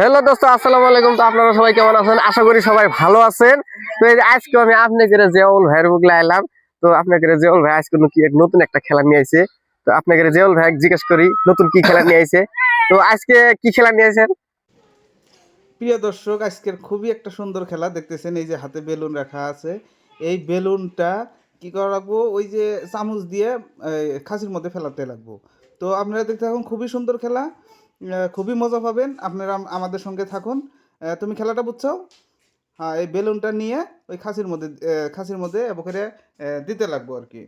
Hello দোস্ত, আসসালামু আলাইকুম। তো আপনারা সবাই কেমন আছেন? আশা করি সবাই ভালো আছেন। তো এই যে আজকে আমি আপনাকে জেওল ভাইয়ের বুকলে আইলাম তো আপনাকে জেওল ভাই আজকে নতুন একটা খেলা নিয়ে আইছে। তো আপনাকে জেওল ভাই জিজ্ঞেস করি, নতুন কি খেলা নিয়ে আইছে? তো আজকে কি খেলা নিয়ে আইছেন? প্রিয় দর্শক, আজকের খুবই একটা সুন্দর খেলা। দেখতেছেন এই যে হাতে বেলুন রাখা আছে। এই বেলুনটা কি করা রাখব ওই যে চামচ দিয়ে খাসির মধ্যে ফেলাতে লাগবো। তো আপনারা দেখতে থাকুন, খুবই সুন্দর খেলা। খুবই মজা পাবেন। আপনারা আমাদের সঙ্গে থাকুন। তুমি খেলাটা বুঝছ হ্যাঁ এই বেলুনটা নিয়ে ওই খাসির মধ্যে খাসির মধ্যে করে দিতে লাগবো আর কি।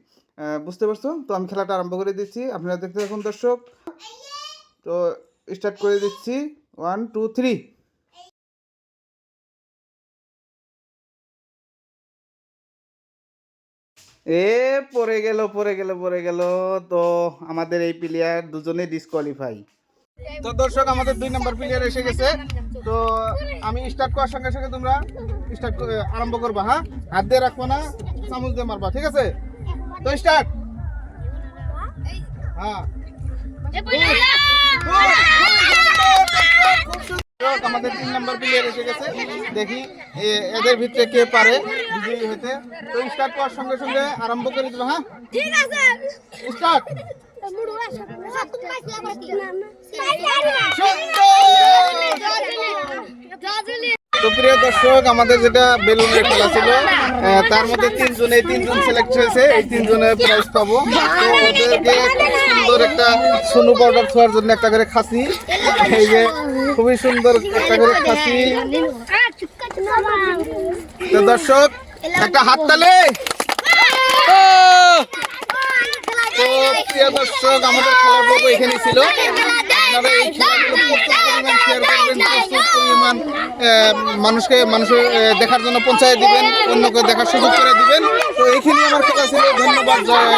বুঝতে পারছ? তো আমি খেলাটা আরম্ভ করে দিচ্ছি। আপনারা দেখতে থাকুন, দর্শক। তো স্টার্ট করে দিচ্ছি। ওয়ান টু থ্রি এ, পড়ে গেল পড়ে গেল পড়ে গেল। তো আমাদের এই প্লেয়ার দুজনে ডিসকোয়ালিফাই তো দর্শক আমাদের দুই নম্বর প্লেয়ার এসে গেছে। তো আমি স্টার্ট করার সঙ্গে সঙ্গে তোমরা স্টার্ট আরম্ভ করবা হ্যাঁ? হাত দিয়ে রাখব না চামচ দিয়ে মারবা ঠিক আছে? তো স্টার্ট হ্যাঁ। আমাদের তিন নাম্বার প্লেয়ার এসে গেছে। দেখি এদের ভিতরে কে পারে বিজয়ী হতে। তো স্টার্ট করার সঙ্গে সঙ্গে আরম্ভ করে দিল হ্যাঁ? ঠিক আছে। স্টার্ট দর্শক, আমাদের যেটা তার মধ্যে তিনজন সিলেক্ট হয়েছে, এই তিনজনে প্রাইজ পাবো। তো ওদেরকে খুব সুন্দর একটা সোনু পাউডার জন্য একটা করে খাসি, এই যে খুবই সুন্দর একটা করে খাসি। দর্শক, একটা হাততালি! তো আমাদের এখানে ছিল। মানুষকে, মানুষের দেখার জন্য পৌঁছায় দিবেন, অন্যকে দেখার সুযোগ করে দিবেন। তো এইখানে আমার কথা ছিল, ধন্যবাদ, জয়